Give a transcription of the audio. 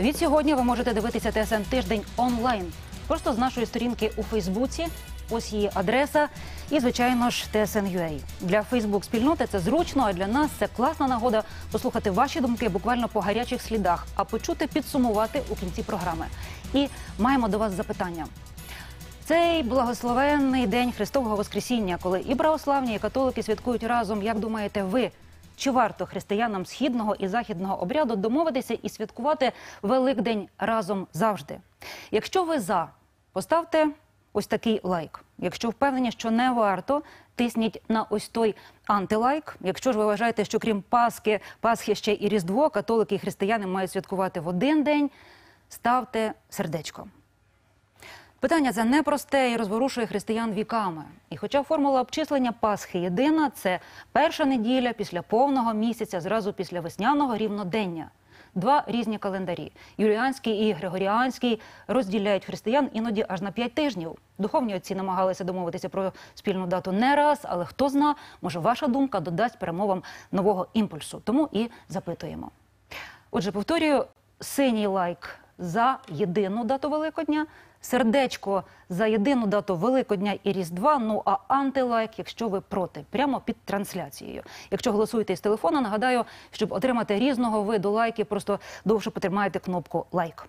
Від сьогодні ви можете дивитися ТСН тиждень онлайн. Просто з нашої сторінки у Фейсбуці. Ось її адреса. І, звичайно ж, TSN.ua. Для Фейсбук спільноти це зручно, а для нас це класна нагода послухати ваші думки буквально по гарячих слідах, а почути підсумувати у кінці програми. І маємо до вас запитання. Цей благословенний день Христового Воскресіння, коли і православні, і католики святкують разом. Як думаєте, ви? Чи варто християнам східного і західного обряду домовитися і святкувати Великдень разом завжди? Якщо ви за, поставте ось такий лайк. Якщо впевнені, що не варто, тисніть на ось той антилайк. Якщо ж ви вважаєте, що крім Пасхи, Пасхи ще і Різдво, католики і християни мають святкувати в один день, ставте сердечко. Питання це непросте і розворушує християн віками. І хоча формула обчислення Пасхи єдина, це перша неділя після повного місяця, зразу після весняного рівнодення. Два різні календарі юліанський і григоріанський розділяють християн іноді аж на п'ять тижнів. Духовні отці намагалися домовитися про спільну дату не раз, але хто зна, може ваша думка додасть перемовам нового імпульсу. Тому і запитуємо. Отже, повторюю, синій лайк за єдину дату Великодня, сердечко за єдину дату Великодня і Різдва. Ну а антилайк, якщо ви проти, прямо під трансляцією. Якщо голосуєте із телефона, нагадаю, щоб отримати різного виду лайки, просто довше потримаєте кнопку лайк.